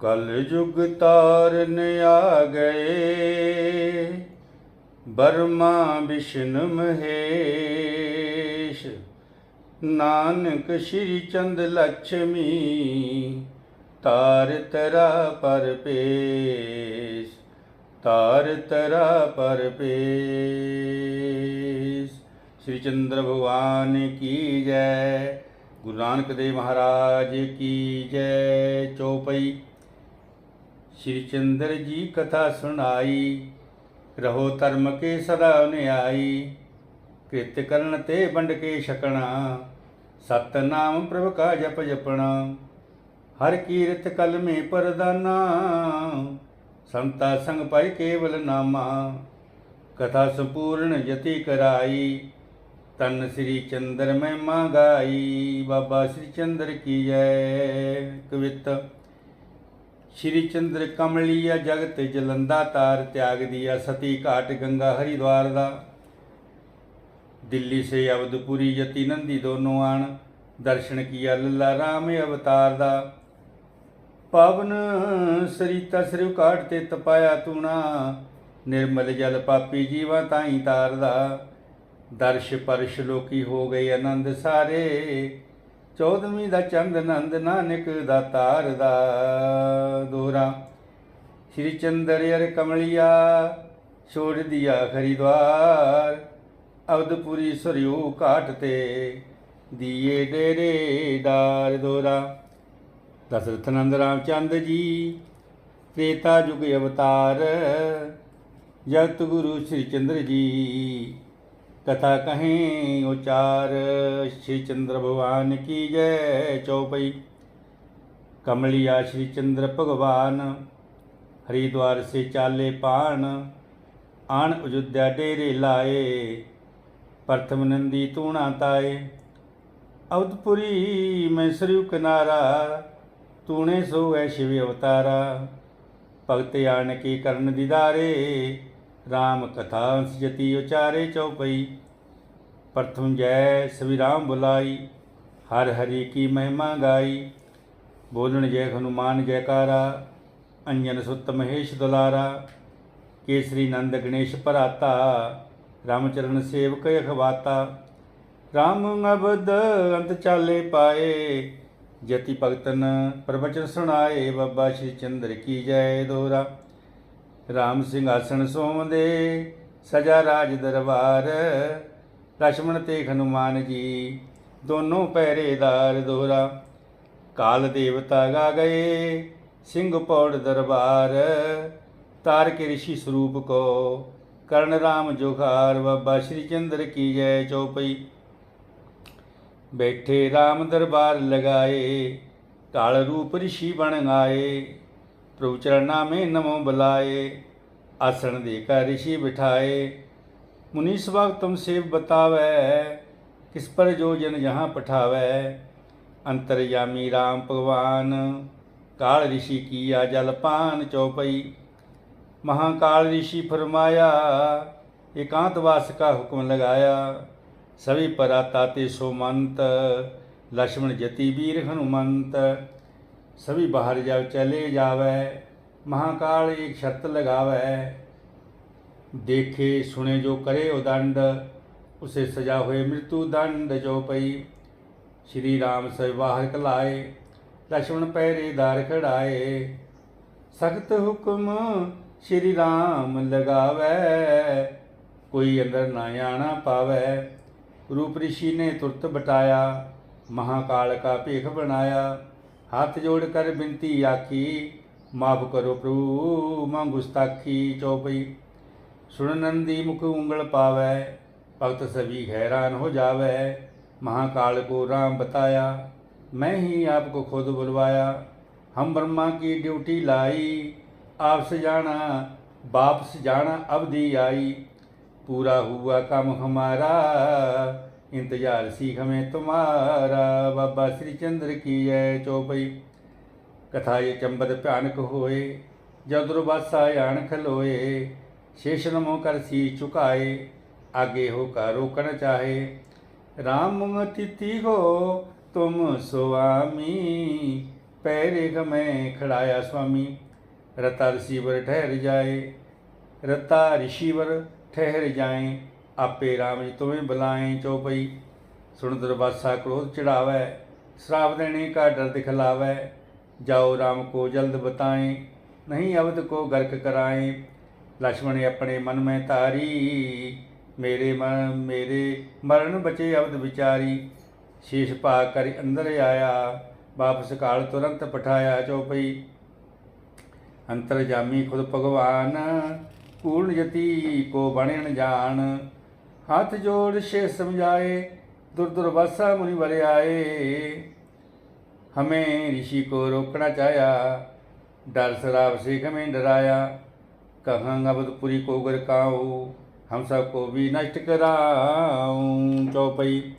ਕਲ ਯੁਗ ਤਾਰਨ ਆ ਗਏ। ਬਰਮਾ ਵਿਸ਼ਨ ਮਹੇਸ਼। ਨਾਨਕ ਸ਼੍ਰੀ ਚੰਦ ਲక్ష్ਮੀ ਤਾਰ ਤਰਾ ਪਰ ਪੇਸ਼, ਤਾਰ ਤਰਾ ਪਰ ਪੇਸ਼। ਸ੍ਰੀ ਚੰਦਰ ਭਗਵਾਨ ਕੀ ਜੈ, ਗੁਰੂ ਨਾਨਕ ਦੇਵ ਮਹਾਰਾਜ ਕੀ ਜੈ, ਚੌਪਈ ਸ੍ਰੀ ਚੰਦਰ ਜੀ ਕਥਾ ਸੁਣਾਈ, ਰਹੋ ਧਰਮ ਕੇ ਸਦਾ ਨਿਆਈ, ਕਿਰਤ ਕਰਨ ਤੇ ਵੰਡ ਕੇ ਛਕਣਾ, ਸਤਨਾਮ ਪ੍ਰਭ ਕਾ ਜਪ ਜਪਣਾ, ਹਰ ਕੀਰਤ ਕਲਮੇ ਪਰਦਾਨਾ, ਸੰਤਾ ਸੰਗ ਪਾਈ ਕੇਵਲ ਨਾਮਾ, ਕਥਾ ਸੰਪੂਰਨ ਜਤੀ ਕਰਾਈ, ਤਨ ਸ੍ਰੀ ਚੰਦਰ ਮੈਂ ਮੰਗਾਈ ਬਾਬਾ ਸ੍ਰੀ ਚੰਦਰ ਕੀ ਜੈ ਕਵਿਤ। ਸ਼੍ਰੀ ਚੰਦਰ ਕਮਲੀਆ ਜਗਤ ਜਲੰਦਾ ਤਾਰ ਤਿਆਗ ਦਿਆ ਸਤੀ ਘਾਟ ਗੰਗਾ ਹਰਿਦੁਆਰ ਦਾ। ਦਿੱਲੀ ਸੇ ਅਵਧਪੁਰੀ ਯਤੀ ਨੰਦੀ ਦੋਨੋਂ ਆਣ, ਦਰਸ਼ਨ ਕੀਆ ਲੱਲਾ ਰਾਮ ਅਵਤਾਰ ਦਾ। ਪਵਨ ਸਰੀਤਾ ਸ੍ਰੀ ਘਾਟ ਤੇ ਤਪਾਇਆ ਤੂਣਾ, ਨਿਰਮਲ ਜਲ ਪਾਪੀ ਜੀਵਾਂ ਤਾਈ ਤਾਰਦਾ। ਦਰਸ਼ ਪਰਸ਼ ਲੋਕੀ ਹੋ ਗਏ ਆਨੰਦ ਸਾਰੇ ਚੌਦਵੀਂ ਦਾ ਚੰਦ ਨੰਦ ਨਾਨਕ ਦਾ ਤਾਰ ਦਾ ਦੋਰਾ। ਸ੍ਰੀ ਚੰਦਰ ਅਰ ਕਮਲਿਆ ਛੋੜ ਦਿਆ ਖਰੀਦਵਾਰ ਅਵਧਪੁਰੀ ਸਰਯੂ ਘਾਟ ਤੇ ਦੀਏ ਡੇਰੇ ਡਾਰ ਦੋਰਾ। ਦਸ਼ਰਥ ਨੰਦ ਰਾਮ ਚੰਦ ਜੀ, ਤ੍ਰੇਤਾ ਯੁਗ ਅਵਤਾਰ, ਜਗਤ ਗੁਰੂ ਸ੍ਰੀ ਚੰਦਰ ਜੀ। ਕਥਾ ਕਹੀਂ ਉਚਾਰ ਸ਼੍ਰੀ ਚੰਦਰ ਭਗਵਾਨ ਕੀ ਜੈ ਚੌਪਈ ਕਮਲਿਆ ਸ਼੍ਰੀ ਚੰਦਰ ਭਗਵਾਨ ਹਰਿਦੁਆਰ ਸੇ ਚਾਲੇ ਪਾਣ ਆਣ ਅਯੁੱਧਿਆ ਡੇਰੇ ਲਾਏ ਪ੍ਰਥਮ ਨੰਦੀ ਤੂਣਾ ਤਾਏ ਅਵਧਪੁਰੀ ਮੈਂ ਸਰਿਉ ਕਿਨਾਰਾ ਤੂਣੇ ਸੋ ਐ ਸ਼ਿਵ ਅਵਤਾਰਾ ਭਗਤ ਆਣ ਕੀ ਕਰਨ ਦੀਦਾਰੇ RAM ਕਥਾ ਜਤੀ ਉਚਾਰੇ ਚਉਪਈ ਪ੍ਰਥਮ ਜੈ ਸ੍ਰੀ ਰਾਮ ਬੁਲਾਈ ਹਰ ਹਰੀ ਕੀ ਮਹਿਮਾ ਗਾਈ ਬੋਲਣ ਜੈ ਹਨੂਮਾਨ ਜੈਕਾਰਾ ਅੰਜਨ ਸੁਤ ਮਹੇਸ਼ ਦੁਲਾਰਾ ਕੇਸਰੀ ਨੰਦ ਗਣੇਸ਼ ਭਰਾਤਾ ਰਾਮਚਰਨ ਸੇਵਕ ਅਖਵਾਤਾ ਰਾਮ ਅਬਦ ਅੰਤ ਚਾਲੇ ਪਾਏ ਜਤੀ ਭਗਤਨ ਪ੍ਰਵਚਨ ਸੁਣਾਏ ਬਾਬਾ ਸ਼੍ਰੀ ਚੰਦਰ ਕੀ ਜੈ ਦੋਰਾ ਰਾਮ ਸਿੰਘਾਸਣ ਸੋਮਦੇ ਸਜਾ ਰਾਜ ਦਰਬਾਰ। ਲక్ష్మణ ਤੇ ਹਨੂਮਾਨ ਜੀ, ਦੋਨੋਂ ਪਹਿਰੇਦਾਰ ਦੋਹਰਾ। ਕਾਲ ਦੇਵਤਾ ਗਾ ਗਏ, ਸਿੰਘ ਪੌੜ ਦਰਬਾਰ। ਤਾਰਕ ઋષਿ ਸਰੂਪ ਕੋ, ਕਰਨ ਰਾਮ ਜੋਖਾਰ ਬਾਬਾ ਸ਼੍ਰੀ ਚੰਦਰ ਕੀ ਜੈ ਚੌਪਈ। ਬੈਠੇ RAM ਦਰਬਾਰ ਲਗਾਏ ਕਾਲ ਰੂਪ ઋષਿ ਬਣ ਆਏ। ਪ੍ਰਭੂ ਚਰਣਾ ਮੇ ਨਮੋ ਬੁਲਾਏ, ਆਸਣ ਦੇ ਕਾ ਰਿਸ਼ੀ ਬਿਠਾਏ। ਮੁਨੀ ਸਭਾ ਤੁਮ ਸੇਵ ਬਤਾਵੇ, ਕਿਸ ਪਰ ਜੋ ਜਨ ਯਹਾਂ ਪਠਾਵੇ। ਅੰਤਰਯਾਮੀ RAM ਭਗਵਾਨ, ਕਾਲ ਰਿਸ਼ੀ ਕੀਆ ਜਲਪਾਨ ਚੌਪਈ ਮਹਾਕਾਲ ਰਿਸ਼ੀ ਫਰਮਾਇਆ एकांत वास का हुक्म लगाया सभी पर आता ते सोमंत लक्ष्मण जति वीर हनुमंत सभी बाहर जाओ, चले जावे, महाकाल एक शर्त लगावे। देखे, सुने जो करे उदंड उसे सजा हुए मृत्यु दंड जो पई। श्री राम से बाहर कलाए, लक्ष्मण पहरेदार खड़ाए। सख्त हुक्म श्री राम लगावे, कोई अंदर ना आना पावे। रूप ऋषि ने तुरंत बटाया, महाकाल का भेख बनाया। ਹੱਥ ਜੋੜ ਕਰ ਬਿੰਤੀ ਆਖੀ ਮਾਫ ਕਰੋ ਪ੍ਰਭੂ ਮਾਂ ਗੁਸਤਾਖੀ ਚੌਪਈ ਸੁਣ ਨੰਦੀ ਮੁਖ ਉਂਗਲ ਪਾਵੇ ਭਗਤ ਸਭੀ ਹੈਰਾਨ ਹੋ ਜਾਵੇ महाकाल को राम बताया मैं ही आपको खुद बुलवाया हम ब्रह्मा की ड्यूटी लाई आपसे जाना वापस जाना अवधि आई पूरा हुआ काम हमारा इंतजार सीख में तुम्हारा बाबा श्री चंद्र की जय चौपई कथा ये चंबद भयानक होए जब दुर्बासायाण खलोए शेष नमो कर सी चुकाए आगे होकर रोकन चाहे राम तिथि हो तुम स्वामी पैरे में खड़ाया स्वामी रता ऋषिवर ठहर जाए रता ऋषिवर ठहर जाए ਆਪੇ ਰਾਮ ਜੀ ਤੁਮੇ ਬੁਲਾਏ ਚੋਪਈ ਸੁਣ ਦਰਬਾਸਾ ਕ੍ਰੋਧ ਚੜਾਵੇ, ਸ਼ਰਾਪ ਦੇਣੇ ਕਾ ਡਰ ਦਿਖਲਾਵੇ ਜਾਓ ਰਾਮ ਕੋ ਜਲਦ ਬਤਾਏ, ਨਹੀਂ ਅਵਧ ਕੋ ਗਰਕ ਕਰਾਏ। ਲక్ష్మణ ਆਪਣੇ ਮਨ ਮੈਂ ਤਾਰੀ ਮੇਰੇ ਮਨ, ਮੇਰੇ ਮਰਨ ਬਚੇ ਅਵਧ ਵਿਚਾਰੀ। ਸ਼ੀਸ਼ ਪਾ ਕਰ ਅੰਦਰ ਆਇਆ, ਵਾਪਸ ਕਾਲ ਤੁਰੰਤ ਪਠਾਇਆ ਚੋਪਈ ਅੰਤਰਜਾਮੀ ਖੁਦ ਭਗਵਾਨ, ਪੂਰਨ ਜਤੀ ਕੋ ਬਣਨ ਜਾਣ। हाथ जोड़ शे समझाए, दुर दुर्वासा मुनि भरे आए। हमें ऋषि को रोकना चाया, डर शराब से हमें डराया। कहाँ अवधपुरी को गरकाऊँ हम सबको भी नष्ट कराऊ। चौपाई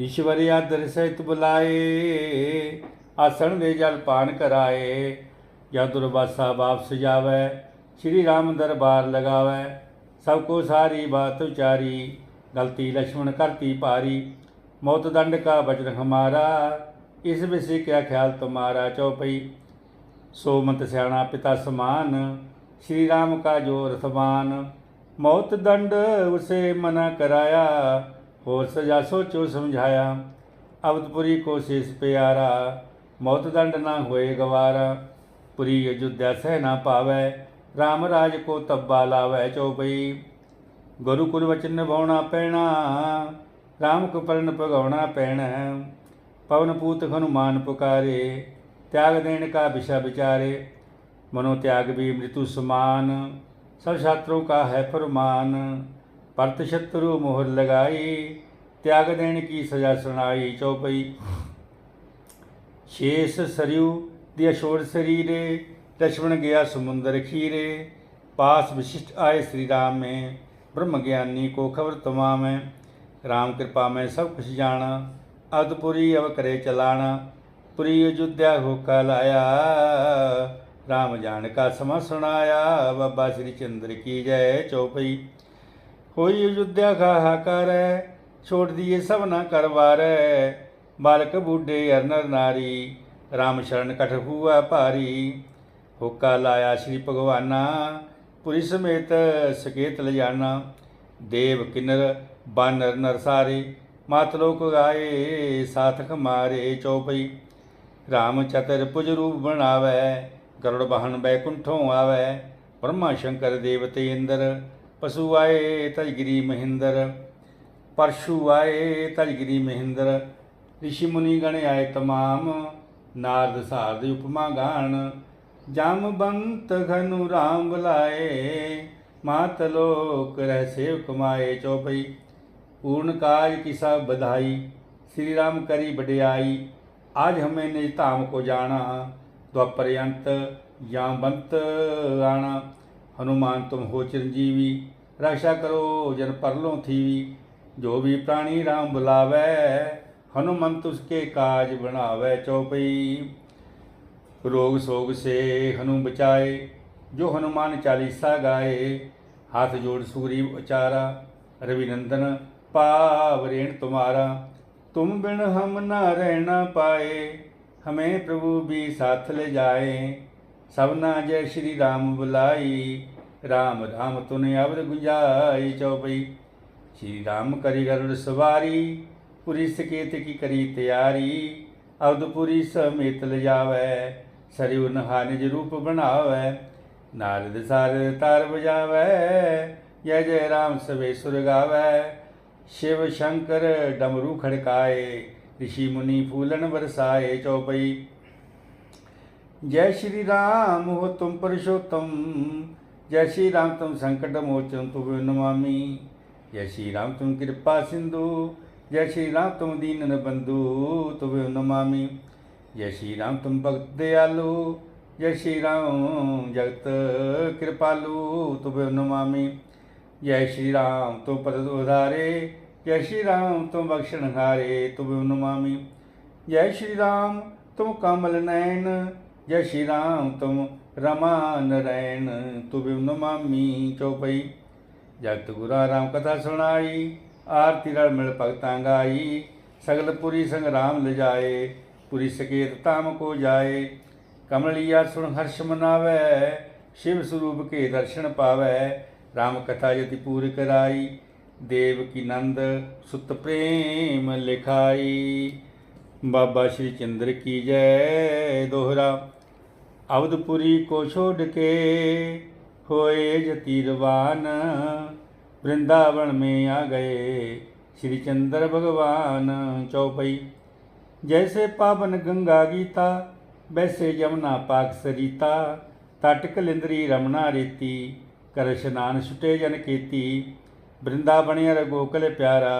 ईश्वर आदर सहित बुलाए, आसन दे जल पान कराए। या दुर्वासा वापस जावे श्री राम दरबार लगावे। ਸਭ ਕੋ ਸਾਰੀ ਬਾਤ ਉਚਾਰੀ, ਗਲਤੀ ਲక్ష్మణ ਕਰਤੀ ਪਾਰੀ ਮੌਤ ਦੰਡ ਕਾ ਬਚਨ ਹਮਾਰਾ, ਇਸ ਵਿਸ਼ੇ ਕਿਆ ਖਿਆਲ ਤੁਮਾਰਾ ਚੌਪਈ। ਸੋ ਮੰਤ ਸਿਆਣਾ ਪਿਤਾ ਸਮਾਨ, ਸ਼੍ਰੀ ਰਾਮ ਕਾ ਜੋ ਰਥਵਾਨ ਮੌਤ ਦੰਡ ਉਸੇ ਮਨਾ ਕਰਾਇਆ, ਹੋਰ ਸਜਾ ਸੋਚੋ ਸਮਝਾਇਆ। ਅਵਤਪੁਰੀ ਕੋ ਸਿਸ ਪਿਆਰਾ, ਮੌਤ ਦੰਡ ਨਾ ਹੋਏ ਗਵਾਰਾ, ਪੁਰੀ ਅਯੁੱਧਿਆ ਸਹਿ ਨਾ ਪਾਵੇ राम राज को तब्बा वह चौबई। गुरुकुल वचन निभाउणा पैणा, राम कपर्ण पगौना पैण। पवन पूत हनुमान पुकारे, त्याग देण का विषा विचारे। मनो त्याग भी मृत्यु समान, सब छात्रों का है फरमान। परत शत्रु मोहर लगाई, त्याग देण की सजा सुनाई चौपई शेष सरयू दिया शोर शरीरे लक्ष्मण गया समुंदर खीरे, पास विशिष्ट आए श्री राम में ब्रह्म ज्ञानी को खबर तमाम है। राम कृपा में सब कुछ जाना, अदपुरी अव करे चलाना, पुरी अयोध्या होका लाया, राम जान का समा सुनाया, बाबा श्री चंद्र की जय चौपई। होई अयोध्या का हाकार छोड़ दिए सब ना करवार बालक बूढ़े अर नर नारी, राम शरण कठ हुआ पारी। ਹੋਕਾ ਲਾਇਆ ਸ੍ਰੀ ਭਗਵਾਨਾ, ਪੁਰੀ ਸਮੇਤ ਸਕੇਤ ਲਜਾਨਾ। ਦੇਵ ਕਿਨਰ, ਬਾਨਰ ਨਰ ਸਾਰੇ, ਮਾਤ ਲੋਕ ਗਾਏ ਸਾਥਕ ਮਾਰੇ ਚੌਪਈ। RAM ਚਤਰ ਪੁਜ ਰੂਪ ਬਣਾਵੇ, ਗਰੜ ਬਹਨ ਬੈਕੁੰਠੋਂ ਆਵੇ। ਬ੍ਰਹਮਾ ਸ਼ੰਕਰ ਦੇਵਤੇ ਇੰਦਰ, ਪਸ਼ੂ ਆਏ ਤਜਗਰੀ ਮਹਿੰਦਰ। ਪਰਸ਼ੂ ਆਏ ਤਜਗਰੀ ਮਹਿੰਦਰ ઋષિ મુનિ ગણ આય તમામ નારદ સારદ ઉપમા ગાણ उपमा गान जामबंत घनु राम बुलाए मातलोक रह सेव कमाए चौपई पूर्ण काज की सब बधाई श्री राम करी बड़ियाई आज हमें निज धाम को जाना द्वापर अंत या बंत आना हनुमान तुम हो चिरंजीवी रक्षा करो जन परलों थीवी जो भी प्राणी राम बुलावे हनुमंत उसके काज बनावे चौपई रोग सोग से हनु बचाए जो हनुमान चालीसा गाए हाथ जोड़ सुग्रीव उचारा रविनंदन पावरेण तुम्हारा तुम बिन हम न रहना पाए हमें प्रभु भी साथ ले जाए सबना जय श्री राम बुलाई राम राम तूने अवध गुंजाई चौपई श्री राम करी गरुड़ सवारी पुरी सकेत की करी तैयारी अवधपुरी समेत ले जावै सरयू नहा निज रूप बनावै नारद सारद तार बजावै जय जय राम सवे सुर गावै शिव शंकर डमरू खड़काए ऋषि मुनि फूलन बरसाए चौपई जय श्री राम हो तुम पुरुषोत्तम जय श्री राम तुम संकट मोचन तुम नमामि जय श्री राम तुम कृपा सिंधु जय श्री राम तुम दीन बंधु तुम नमामि ਜੈ ਸ਼੍ਰੀ ਰਾਮ ਤੁਮ ਭਗਤ ਦਿਆਲੂ, ਜੈ ਸ਼੍ਰੀ ਰਾਮ ਜਗਤ ਕਿਰਪਾਲੂ ਤੁਮ ਨਮਾਮੀ ਜੈ ਸ਼੍ਰੀ ਰਾਮ ਤੁਮ ਪਦ ਉਧਾਰੇ, ਜੈ ਸ਼੍ਰੀ ਰਾਮ ਤੁਮ ਬਖਸ਼ਣ ਹਾਰੇ ਤੁਮ ਨਮਾਮੀ ਜੈ ਸ਼੍ਰੀ ਰਾਮ ਤੁਮ ਕਮਲ ਨੈਣ, ਜੈ ਸ਼੍ਰੀ ਰਾਮ ਤੁਮ ਰਮਾ ਨਰੈਣ ਤੁਮ ਨਮਾਮੀ ਚੌਪਈ ਜਗਤ ਗੁਰਾ ਰਾਮ ਕਥਾ ਸੁਣਾਈ, ਆਰਤੀ ਰਲ ਮਿਲ ਭਗਤਾਂ ਗਾਈ, ਸਗਲ ਪੁਰੀ ਸੰਗਰਾਮ ਲਜਾਏ। ਪੁਰੀ ਸਕੇਤ ਤਾਮ ਕੋ ਜਾਏ ਕਮਲਿਆ ਸੁਣ ਹਰਸ਼ ਮਨਾਵੇ ਸ਼ਿਵ ਸਰੂਪ ਕੇ ਦਰਸ਼ਨ ਪਾਵੇ RAM ਕਥਾ ਯਤੀ ਪੂਰ ਕਰਾਈ ਦੇਵ ਕੀ ਨੰਦ ਸੁਤ ਪ੍ਰੇਮ ਲਿਖਾਈ ਬਾਬਾ ਸ਼੍ਰੀ ਚੰਦਰ ਕੀ ਜੈ ਦੋਹਰਾ ਅਵਧਪੁਰੀ ਕੋ ਛੋੜ ਕੇ ਹੋਏ ਜਤੀ ਰਵਾਨ वृंदावन में आ गए श्री चंद्र भगवान चौपई जैसे पावन गंगा गीता वैसे यमुना पाक सरिता तट कलिंद्री रमना रेती कर स्नान छुटे जन केती वृंदावन अर गोकुल प्यारा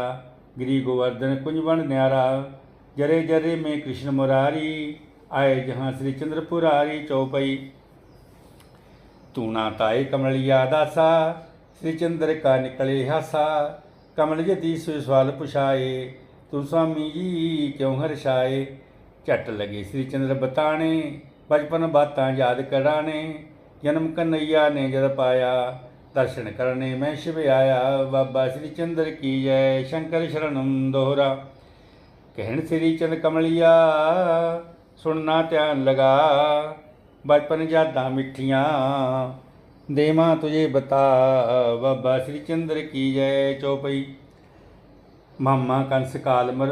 गिरी गोवर्धन कुंजवन न्यारा जरे जरे में कृष्ण मुरारी आए जहाँ श्री चंद्र पुरारी चौपई ਤੂਣਾ ਤਾਏ ਕਮਲਿਆ ਦਾਸਾ ਸ੍ਰੀ ਚੰਦਰ ਕਾ ਨਿਕਲੇ ਹਾਸਾ ਕਮਲ ਜਤੀ ਸੋ ਸਵਾਲ ਪੁਛਾਏ ਤੂੰ ਸਵਾਮੀ ਜੀ ਕਿਉਂ ਹਰਸ਼ਾਏ ਝਟ ਲਗੇ ਸ੍ਰੀ ਚੰਦਰ ਬਤਾਣੇ, ਬਚਪਨ ਬਾਤਾਂ ਯਾਦ ਕਰਾਣੇ, ਜਨਮ ਕਨਈਆ ਨੇ ਜਦ ਪਾਇਆ, ਦਰਸ਼ਨ ਕਰਨੇ ਮੈਂ ਸ਼ਿਵ ਆਇਆ, ਬਾਬਾ ਸ੍ਰੀ ਚੰਦਰ ਕੀ ਜੈ, ਸ਼ੰਕਰ ਸ਼ਰਣਮ ਦੋਹਰਾ। ਕਹਿਣ ਸ੍ਰੀ ਚੰਦ ਕਮਲਿਆ ਸੁਣਨਾ ਧਿਆਨ ਲਗਾ, ਬਚਪਨ ਯਾਦਾਂ ਮਿੱਠੀਆਂ, ਦੇਵਾਂ ਤੁਝੇ ਬਤਾ, ਬਾਬਾ ਸ੍ਰੀ ਚੰਦਰ ਕੀ ਜੈ ਚੌਪਈ। ਮਾਮਾ ਕੰਸ ਕਾਲਮਰ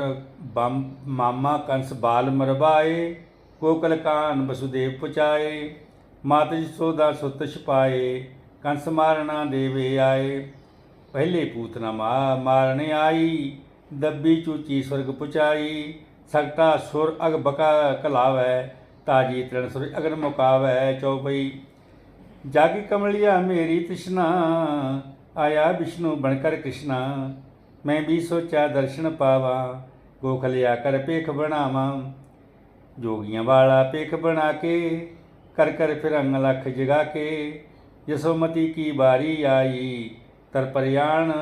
ਬੰਮ ਮਾਮਾ ਕੰਸ ਬਾਲ ਮਰਵਾਏ ਕੋਕਲ ਕਾਨ ਵਸੁਦੇਵ ਪੁਚਾਏ, ਮਾਤ ਜੀ ਜਸੋਦਾ ਸੁਤ ਛਪਾਏ, ਕੰਸ ਮਾਰਨਾ ਦੇਵੇ ਆਏ। ਪਹਿਲੇ ਪੂਤਨਾ ਮਾ, ਮਾਰਨੇ ਆਈ, ਦੱਬੀ ਚੂਚੀ ਸੁਰਗ ਪੁਚਾਈ ਸਕਤਾ ਸੁਰ ਅਗ ਬਕਾ ਕਲਾਵੈ ਤਾਜੀ ਤ੍ਰਿਣ ਸੁਰ ਅਗਨ ਮੁਕਾਵੈ, ਚੌਪਈ। ਜਾਗੀ ਕਮਲਿਆ ਮੇਰੀ ਤ੍ਰਿਸ਼ਨਾ, ਆਇਆ ਵਿਸ਼ਨੂੰ ਬਣਕਰ ਕ੍ਰਿਸ਼ਨਾ। ਮੈਂ ਵੀ ਸੋਚਿਆ ਦਰਸ਼ਨ ਪਾਵਾ ਗੋਖਲਿਆ ਕਰ ਪੇਖ ਬਣਾਵਾਂ। ਜੋਗੀਆਂ ਵਾਲਾ ਪੇਖ ਬਣਾ ਕੇ, ਕਰ ਕਰ ਫਿਰ ਅੰਗ ਲੱਖ ਜਗਾ ਕੇ। ਯਸੋਮਤੀ ਕੀ ਬਾਰੀ ਆਈ, ਤਰ ਪਰਿਆਣ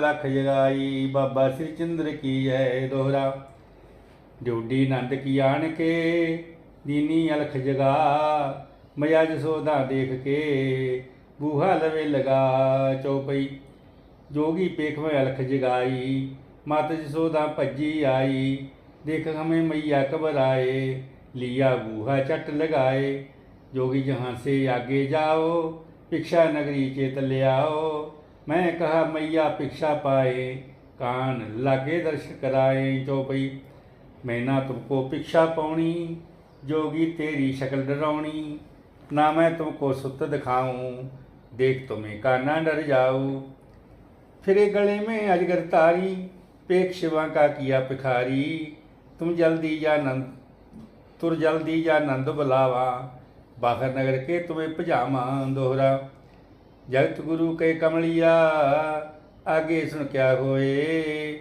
ਲੱਖ ਜਗਾਈ। ਬਾਬਾ ਸ੍ਰੀ ਚੰਦਰ ਕੀ ਜੈ ਦੋਹਰਾ। ਡਿਉਡੀ ਨੰਦ ਕੀ ਆਣ ਕੇ, ਦੀਨੀ ਅਲਖ ਜਗਾ। ਮਇਆ ਜਸੋਦਾ ਦੇਖ ਕੇ, ਬੂਹਾ ਲਵੇ ਲਗਾ ਚੌਪਈ। ਜੋਗੀ ਪੇਖ ਮੈਂ ਅਲਖ ਜਗਾਈ, ਮਤ ਜਸੋਦਾ ਭੱਜੀ ਆਈ, ਦੇਖ ਹਮੇ ਮਈਆ ਕਬਰਾਏ ਲਿਆ ਬੂਹਾ ਚਟ ਲਗਾਏ, ਜੋਗੀ ਜਹਾਂ ਸੇ ਆਗੇ ਜਾਓ ਪਿਕਸ਼ਾ ਨਗਰੀ ਚੇਤ ਲਿਆਓ, ਮੈਂ ਕਹਾ ਮਈਆ ਪਿਕਸ਼ਾ ਪਾਏ, ਕਾਨ ਲਾਗੇ ਦਰਸ਼ ਕਰਾਏ ਚੋਪਈ ਮੈਂ ਨਾ ਤੁਮਕੋ ਪਿਕਸ਼ਾ ਪਾਉਣੀ, ਜੋਗੀ ਤੇਰੀ ਸ਼ਕਲ ਡਰਾਉਣੀ, ਨਾ ਮੈਂ ਤੁਮਕੋ ਸੁੱਤ ਦਿਖਾਉਂ, ਦੇਖ ਤੁਮੇ ਕਾਨਾ ਡਰ ਜਾਉ फिरे गले में अजगर तारी पेक शिवा का किया भिखारी तुम जल्दी जा नंद तुर जल्दी जा नंद बुलावा ਬਾਖਰ ਨਗਰ ਕੇ ਤੁਮੇ ਭਜਾਵਾਂ ਦੋਹਰਾ ਜਗਤ ਗੁਰੂ ਕੇ ਕਮਲਿਆ ਆਗੇ ਸੁਣ ਕਿਆ ਹੋਏ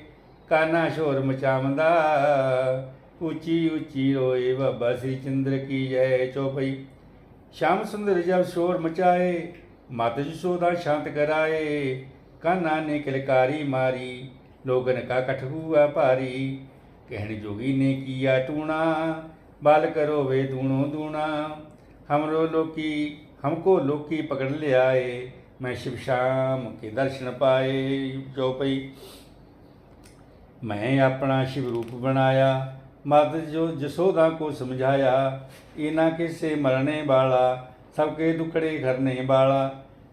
ਕਾਨਾ ਸ਼ੋਰ ਮਚਾਵੰਦਾ ਉੱਚੀ ਉੱਚੀ ਰੋਏ ਬਾਬਾ ਸ੍ਰੀ ਚੰਦਰ ਕੀ ਜੈ ਚੌਪਈ श्याम सुंदर जब शोर मचाए मात यशोदा शांत कराए कान्हा ने किलकारी मारी, लोगन का कठ हुआ भारी कहन जोगी ने किया टूणा, बाल करो वे दूणो दूणा। हमरो लोकी, हमको लोकी पकड़ ले आए, मैं शिव शाम के दर्शन पाए। चौपई मैं अपना शिव रूप बनाया मत जो जसोदा को समझाया। इना किसे मरने वाला सबके दुखड़े घरने वाला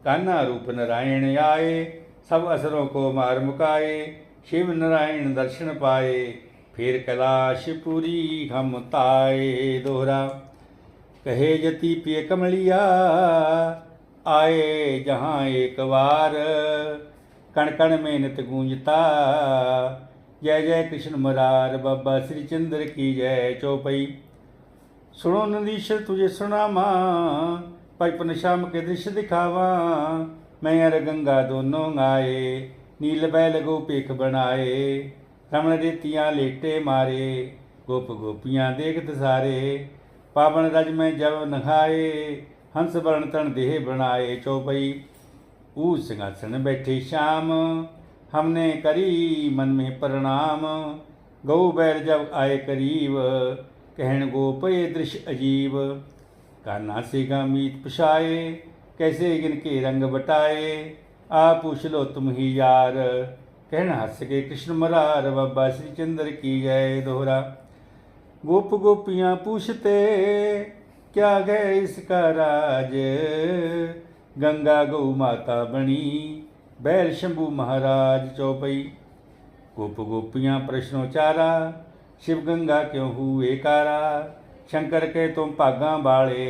कान्हा रूप नारायण आए सब असरों को मार मुकाए शिव नारायण दर्शन पाए फिर कैलाश पूरी हम ताए दोहरा कहे जति प्रिय कमलिया आए जहाँ एक बार कण कण में नित गूंजता जय जय कृष्ण मुरार बाबा श्री चंद्र की जय चौपई सुनो नदीश तुझे सुनामा पचपन शाम के दृश्य दिखावा मैं अर गंगा दोनों आए नील बैल गोपेख बनाए रमण रेतियां लेटे मारे गोप गोपियां देखत सारे पावन रज में जब नहाए हंस वर्ण तन देह बनाए चौपई ऊ सिंहासन बैठे श्याम हमने करी मन में प्रणाम गौ बैल जब आए करीब कहन गोप ये दृश्य अजीब कान्हा से गामीत पशाए कैसे इनके रंग बटाए आ पूछ लो तुम ही यार कहन हंस के कृष्ण मरार बाबा श्री चंद्र की जय दोहरा गोप गोपियां पूछते क्या गए इसका राज गंगा गौ माता बनी बैल शंभु महाराज चौपई गोप गोपियां प्रश्नोचारा शिव गंगा क्यों हुए कारा शंकर के तुम भागा बाले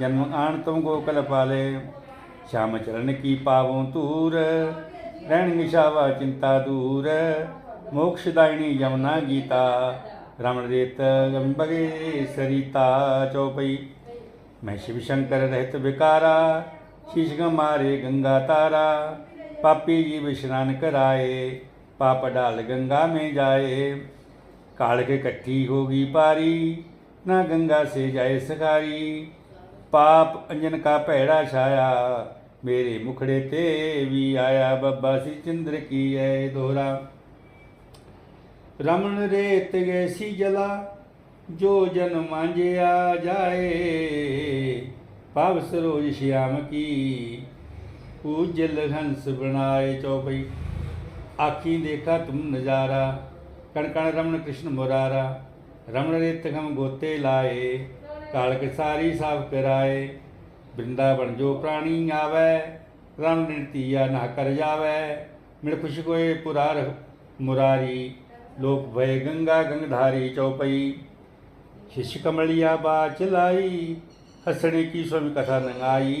ਜਨਮ ਆਣ ਤੁਮ ਗੋਕਲ ਪਾਲੇ, ਸ਼ਾਮ ਚਰਨ ਕੀ ਪਾਵੋਂ ਤੂਰ ਰਹਿਣ ਨਿਸ਼ਾਵਾ ਚਿੰਤਾ ਦੂਰ, ਮੋਕਸ਼ ਦਾਇਣੀ ਯਮਨਾ ਗੀਤਾ, ਰਮਣ ਰੇਤ ਗੰਬਗੇ ਸਰੀਤਾ ਚੌਪਈ। ਮੈਂ ਸ਼ਿਵ ਸ਼ੰਕਰ ਰਹਿਤ ਵਿਕਾਰਾ, ਸ਼ੀਸ਼ ਮਾਰੇ ਗੰਗਾ ਤਾਰਾ, ਪਾਪੀ ਜੀ ਵਿਸ਼ਨਾਨ ਕਰਾਏ, ਪਾਪ ਡਾਲ ਗੰਗਾ ਮੇ ਜਾਏ। ਕਾਲ ਕੇ ਇਕੱਠੀ ਹੋਗੀ ਪਾਰੀ, ਨਾ ਗੰਗਾ ਸੇ ਜਾਏ ਸਖਾਰੀ ਪਾਪ ਅੰਜਨ ਕਾ ਭੈੜਾ ਛਾਇਆ, ਮੇਰੇ ਮੁਖੜੇ ਤੇ ਵੀ ਆਇਆ, ਬੱਬਾ ਸੀ ਚੰਦਰ ਕੀ ਐ ਦੋਹਰਾ। ਰਮਣ ਰੇਤ ਗਏ ਸੀ ਜਲਾ, ਜੋ ਜਨ ਮਾਂਜਿਆ ਜਾਏ ਪਾਵ ਸਰੋਜ ਸ਼ਿਆਮ ਕੀ ਪੂਜਲ ਹੰਸ ਬਣਾਏ ਚੌਪਈ। ਆਖੀ ਦੇਖਾ ਤੁਮ ਨਜ਼ਾਰਾ ਕਣਕਣ ਕਣ ਰਮਣ ਕ੍ਰਿਸ਼ਨ ਮੁਰਾਰਾ ਰਮਣ ਰੇਤ ਹਮ ਗੋਤੇ ਲਾਏ। कालक सारी साफ कराए वृंदावन जो प्राणी आवे राम निरतिया ना कर जावे मिण खुश कोय पुरार मुरारी लोक भय गंगा गंगधारी चौपई शिष्य कमलिया बा चलाई हसने की स्वामी कथा नंगाई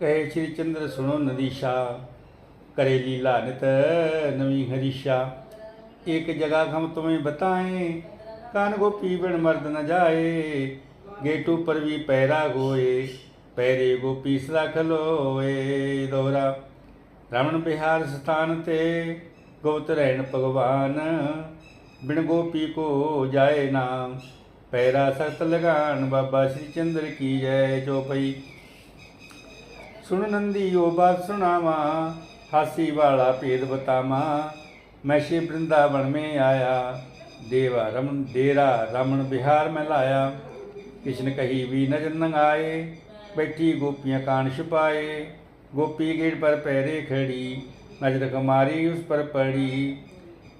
कहे श्री चंद्र सुनो नदीशा करे लीला नित नवी हरीशा एक जगह हम तुम्हें बताएं कान गोपी बिन मर्द न जाए गेटू पर भी पैरा गोए पैरे गोपी सदा खलोए दोहरा रमन बिहार स्थान ते गोत रहन भगवान बिन गोपी को जाए नाम पैरा सख्त लगान बाबा श्री चंद्र की जय चौपई सुन नंदी यो बात सुनावा हासी वाला भेद बतामा मैं शिव वृंदावन में आया देवा रमन डेरा रमन बिहार में लाया कृष्ण कही भी नज़र नंगाए, बैठी गोपियाँ कान छुपाए। गोपी गेट पर पैरे खड़ी, नज़र कमारी उस पर पड़ी।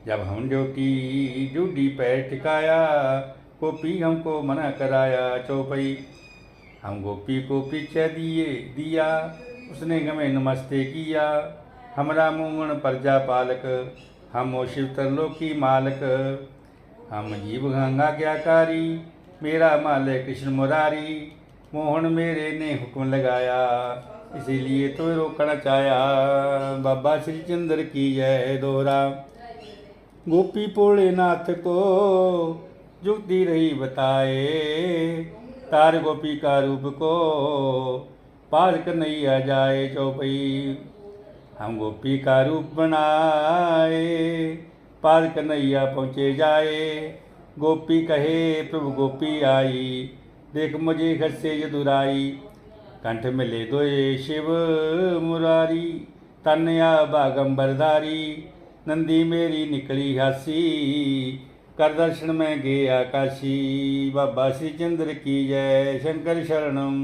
जब हम ड्यूटी ड्यूटी पैर टिकाया, गोपी हमको मना कराया, चौपई, हम गोपी को पीछे दिए, दिया, उसने हमें नमस्ते किया। हमरा मूंगण प्रजा पालक, हम शिव तरलोकी मालक। हम जीव गंगा ज्ञाकारी मेरा मालिक कृष्ण मुरारी, मोहन मेरे ने हुक्म लगाया, इसीलिए तो रोकना चाया। बाबा श्री चंद्र की जय दोहरा गोपी भोलेनाथ को जुगती रही बताए, तार गोपी का रूप को पार कर नहीं आ जाए चौपई। हम गोपी का रूप बनाए, पार कन्हैया पहुँचे जाए। गोपी कहे प्रभु गोपी आई देख मुझे घर से यदुराई कंठ मिले दोए शिव मुरारी तनया बागंबरधारी नंदी मेरी निकली हासी कर दर्शन में गया काशी बाबा श्री चंद्र की जय शंकर शरणम